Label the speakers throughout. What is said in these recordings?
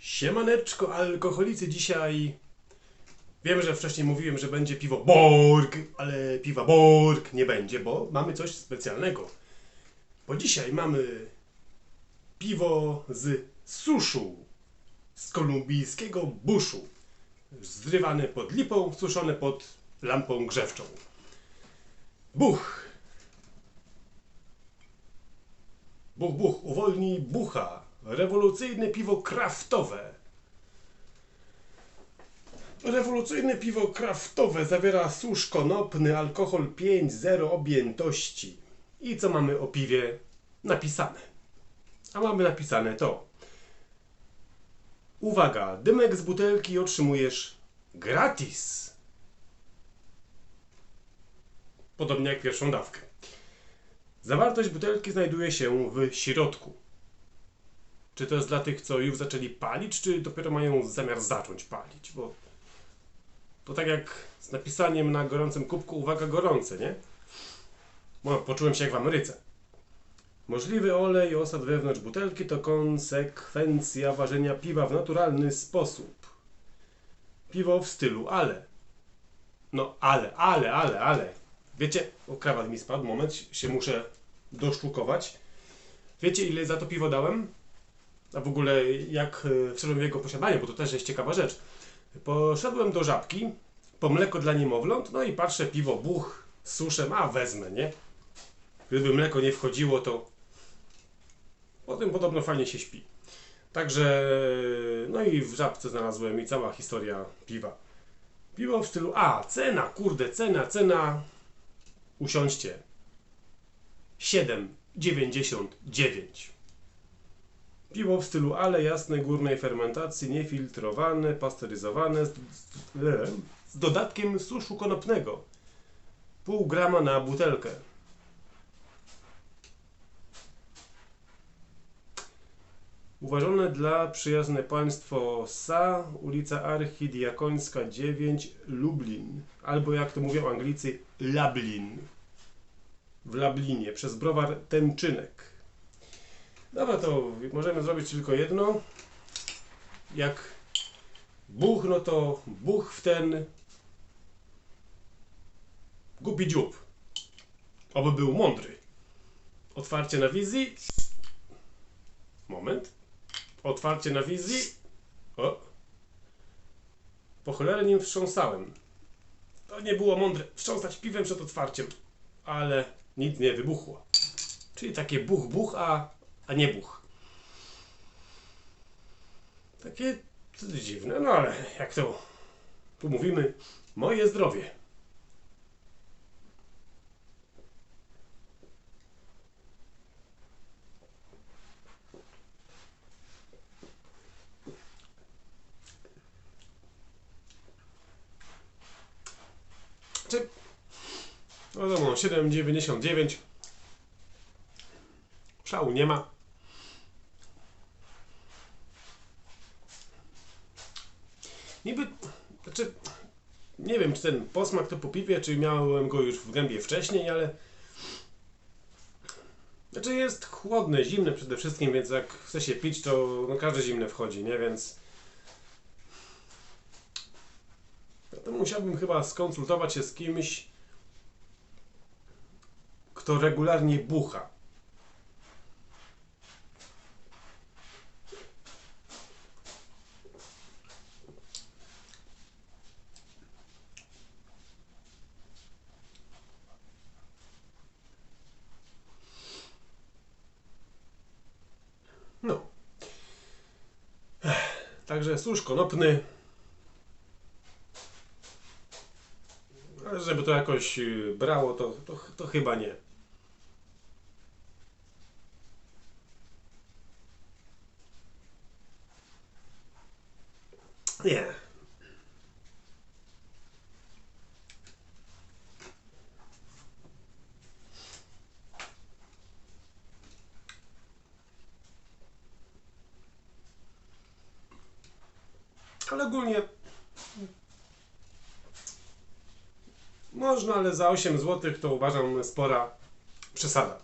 Speaker 1: Siemaneczko, alkoholicy, dzisiaj... Wiem, że wcześniej mówiłem, że będzie piwo Borg, ale piwa Borg nie będzie, bo mamy coś specjalnego. Bo dzisiaj mamy piwo z suszu, z kolumbijskiego buszu. Zrywane pod lipą, suszone pod lampą grzewczą. Buch. Buch, buch, uwolnij bucha. Rewolucyjne piwo kraftowe. Rewolucyjne piwo kraftowe zawiera susz konopny, alkohol 5,0 objętości. I co mamy o piwie napisane? A mamy napisane to. Uwaga, dymek z butelki otrzymujesz gratis. Podobnie jak pierwszą dawkę. Zawartość butelki znajduje się w środku. Czy to jest dla tych, co już zaczęli palić, czy dopiero mają zamiar zacząć palić? Bo to tak jak z napisaniem na gorącym kubku, uwaga, gorące, nie? Bo poczułem się jak w Ameryce. Możliwy olej i osad wewnątrz butelki to konsekwencja ważenia piwa w naturalny sposób. Piwo w stylu ale. No ale, ale, ale, ale. Wiecie, o krawat mi spadł, moment, się muszę doszlukować. Wiecie ile za to piwo dałem? A w ogóle jak wszedłem w jego posiadanie, bo to też jest ciekawa rzecz. Poszedłem do żabki, po mleko dla niemowląt, no i patrzę, piwo buch, z suszem, a wezmę, nie? Gdyby mleko nie wchodziło, to potem podobno fajnie się śpi. Także, no i w żabce znalazłem i cała historia piwa. Piwo w stylu, a, cena, kurde, cena, cena, usiądźcie. 7,99. Piwo w stylu ale jasnej górnej fermentacji, niefiltrowane, pasteryzowane z, z, z dodatkiem suszu konopnego. Pół grama na butelkę. Uważone dla przyjazne państwo SA, ulica Archidiakońska 9, Lublin. Albo jak to mówią Anglicy, Lablin. W Lablinie, przez browar Tęczynek. Dobra, to możemy zrobić tylko jedno. Jak buch, no to buch w ten głupi dziób. Oby był mądry. Otwarcie na wizji. Moment. Otwarcie na wizji. O. Po cholerę nim wstrząsałem. To nie było mądre. Wstrząsać piwem przed otwarciem. Ale nic nie wybuchło. Czyli takie buch, buch, a a nie buch. Takie dziwne, no ale jak to tu mówimy, moje zdrowie. Czy no wiadomo, 7,99 Szału nie ma. Niby, znaczy, nie wiem, czy ten posmak to po piwie, czy miałem go już w gębie wcześniej, ale znaczy jest chłodne, zimne przede wszystkim, więc jak chce się pić, to no każde zimne wchodzi, nie? Więc to musiałbym chyba skonsultować się z kimś, kto regularnie bucha. No. Ech, Także susz konopny. Ale żeby to jakoś y, brało, to, to, to chyba nie. Nie. ale ogólnie można, ale za 8 zł to uważam spora przesada.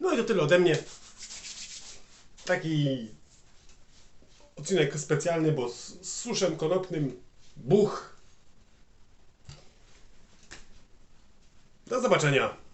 Speaker 1: No i to tyle ode mnie. Taki odcinek specjalny, bo z suszem konopnym buch zobaczenia.